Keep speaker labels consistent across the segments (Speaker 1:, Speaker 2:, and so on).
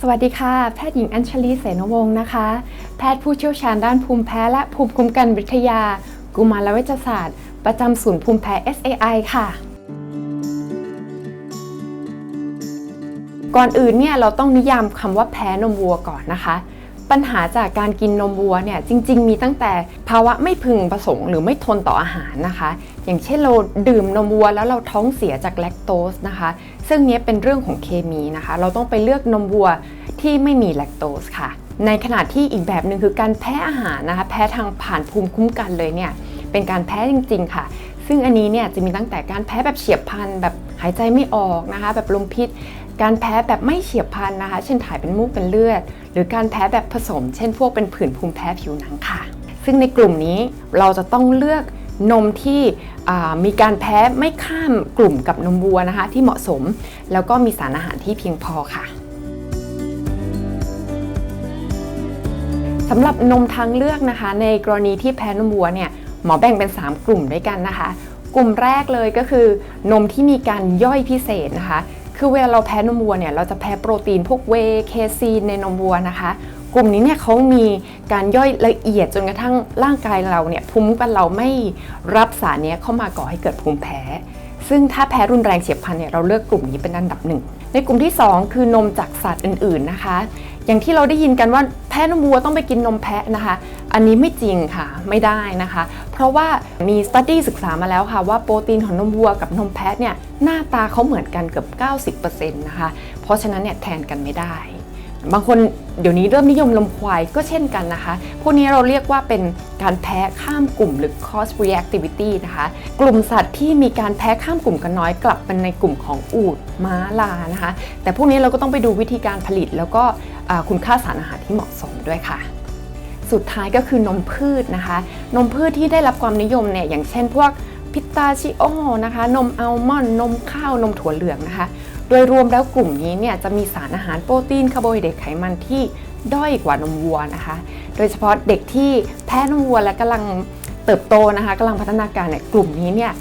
Speaker 1: สวัสดีค่ะ แพทย์หญิงอัญชลีเสนวงศ์นะคะ แพทย์ผู้เชี่ยวชาญด้านภูมิแพ้และภูมิคุ้มกันวิทยา กุมารเวชศาสตร์ ประจำศูนย์ภูมิแพ้ SAI ค่ะ ก่อนอื่นเนี่ยเราต้องนิยามคำว่าแพ้นมวัวก่อนนะคะ ปัญหาจากการกินนมวัวเนี่ยจริง ๆ มีตั้งแต่ภาวะไม่พึงประสงค์หรือไม่ทนต่ออาหารนะคะ อย่างเช่นเราดื่มนมวัวแล้วเราท้องเสียจากแลคโตสนะคะ ซึ่งเนี้ยเป็นเรื่องของเคมีนะคะ เราต้องไปเลือกนมวัวที่ไม่มีแลคโตสค่ะ ในขณะที่อีกแบบหนึ่งคือการแพ้อาหารนะคะ แพ้ทางผ่านภูมิคุ้มกันเลยเนี่ยเป็นการแพ้จริง ๆ ค่ะ ซึ่งอันนี้เนี่ยจะมีตั้งแต่การแพ้แบบเฉียบพลันแบบหายใจไม่ออกนะคะ แบบลมพิษ การแพ้แบบไม่เฉียบพลันนะคะ เช่นถ่ายเป็นมูกเป็นเลือด หรือการแพ้แบบผสม เช่นพวกเป็นผื่นภูมิแพ้ผิวหนังค่ะ ซึ่งในกลุ่มนี้เราจะต้องเลือกนมที่มีการแพ้ไม่ข้ามกลุ่มกับนมวัวนะคะ ที่เหมาะสมแล้วก็มีสารอาหารที่เพียงพอค่ะสำหรับนมทางเลือกนะคะ ในกรณีที่แพ้นมวัวเนี่ยหมอแบ่งเป็น 3 กลุ่มด้วยกันนะคะ กลุ่มแรกเลยก็คือนมที่มีการย่อยพิเศษนะคะ คือเวลาเราแพ้นมวัวเนี่ยเราจะแพ้โปรตีนพวกเวเคซีนในนมวัวนะคะ กลุ่มนี้เนี่ยเขามีการย่อยละเอียดจนกระทั่งร่างกายเราเนี่ยภูมิคุ้มกันเราไม่รับสารเนี้ยเข้ามาก่อให้เกิดภูมิแพ้ ซึ่งถ้าแพ้รุนแรงเฉียบพลันเนี่ยเราเลือกกลุ่มนี้เป็นอันดับหนึ่งในกลุ่มที่ 2 คือนมจากสัตว์อื่น ๆนะคะ อย่างที่เราได้ยินกันว่าแพ้นมวัวต้องไปกินนมแพะนะคะ อันนี้ไม่จริงค่ะไม่ได้นะคะ เพราะว่ามีสต u d ดี้ศึกษามาแล้วค่ะว่าโปรตีนของนมวัวกับนมแพะเนี่ยหน้าตาเขาเหมือนกันเกือบ 90%นะคะ เพราะฉะนั้นเนี่ยแทนกันไม่ได้ บางคนเดี๋ยวนี้เริ่มนิยมนมควายก็เช่นกันนะคะ พวกนี้เราเรียกว่าเป็นการแพ้ข้ามกลุ่มหรือ cross reactivity นะคะ กลุ่มสัตว์ที่มีการแพ้ข้ามกลุ่มกันน้อยกลับเป็นในกลุ่มของอูฐม้าลานะคะ แต่พวกนี้เราก็ต้องไปดูวิธีการผลิตแล้วก็ คุณค่าสารอาหารที่เหมาะสมด้วยค่ะ สุดท้ายก็คือนมพืชนะคะ นมพืชที่ได้รับความนิยมเนี่ยอย่างเช่นพวกพิตาชิโอนะคะ นมอัลมอนด์นมข้าวนมถั่วเหลืองนะคะ โดยรวมแล้วกลุ่มนี้เนี่ยจะมีสารอาหารโปรตีนคาร์โบไฮเดรตไขมันที่ด้อยกว่านมวัวนะคะ โดยเฉพาะเด็กที่แพ้นมวัวและกำลังเติบโตนะคะกำลังพัฒนาการเนี่ยกลุ่มนี้เนี่ย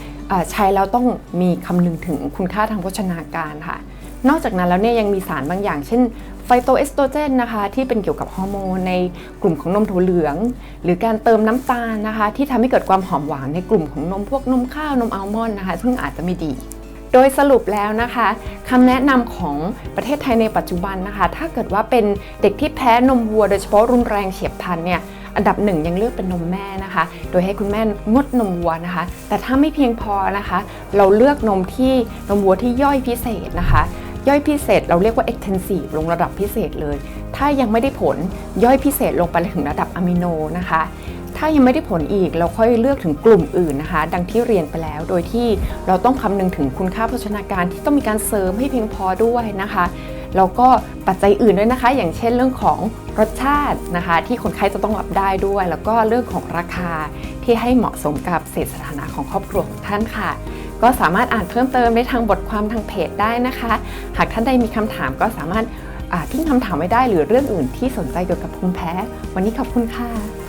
Speaker 1: ใช้แล้วต้องมีคำนึงถึงคุณค่าทางโภชนาการค่ะ นอกจากนั้นแล้วเนี่ยยังมีสารบางอย่าง เช่น ไฟโตเอสโตรเจนนะคะที่เป็นเกี่ยวกับฮอร์โมนในกลุ่มของนมถั่วเหลือง หรือการเติมน้ำตาลนะคะ ที่ทำให้เกิดความหอมหวานในกลุ่มของนมพวกนมข้าวนมอัลมอนด์นะคะ ซึ่งอาจจะไม่ดี โดยสรุปแล้วนะคะคำแนะนำของประเทศไทยในปัจจุบันนะคะ ถ้าเกิดว่าเป็นเด็กที่แพ้นมวัวโดยเฉพาะรุนแรงเฉียบพลันเนี่ยอันดับหนึ่งยังเลือกเป็นนมแม่นะคะ โดยให้คุณแม่งดนมวัวนะคะ แต่ถ้าไม่เพียงพอนะคะ เราเลือกนมที่นมวัวที่ย่อยพิเศษนะคะ ย่อยพิเศษเราเรียกว่า extensive ลงระดับพิเศษเลย ถ้ายังไม่ได้ผลย่อยพิเศษลงไปถึงระดับอะมิโนนะคะ ถ้ายังไม่ได้ผลอีกเราค่อยเลือกถึงกลุ่มอื่นนะคะ ดังที่เรียนไปแล้ว โดยที่เราต้องคำนึงถึงคุณค่าโภชนาการที่ต้องมีการเสริมให้เพียงพอด้วยนะคะแล้วก็ปัจจัยอื่นด้วยนะคะ อย่างเช่นเรื่องของรสชาตินะคะ ที่คนไข้จะต้องรับได้ด้วย แล้วก็เรื่องของราคาที่ให้เหมาะสมกับเศรษฐสถานะของครอบครัวของท่านค่ะ ก็สามารถอ่านเพิ่มเติมได้ทางบทความทางเพจได้นะคะ หากท่านใดมีคำถามก็สามารถทิ้งคำถามไว้ได้หรือเรื่องอื่นที่สนใจเกี่ยวกับภูมิแพ้ วันนี้ขอบคุณค่ะ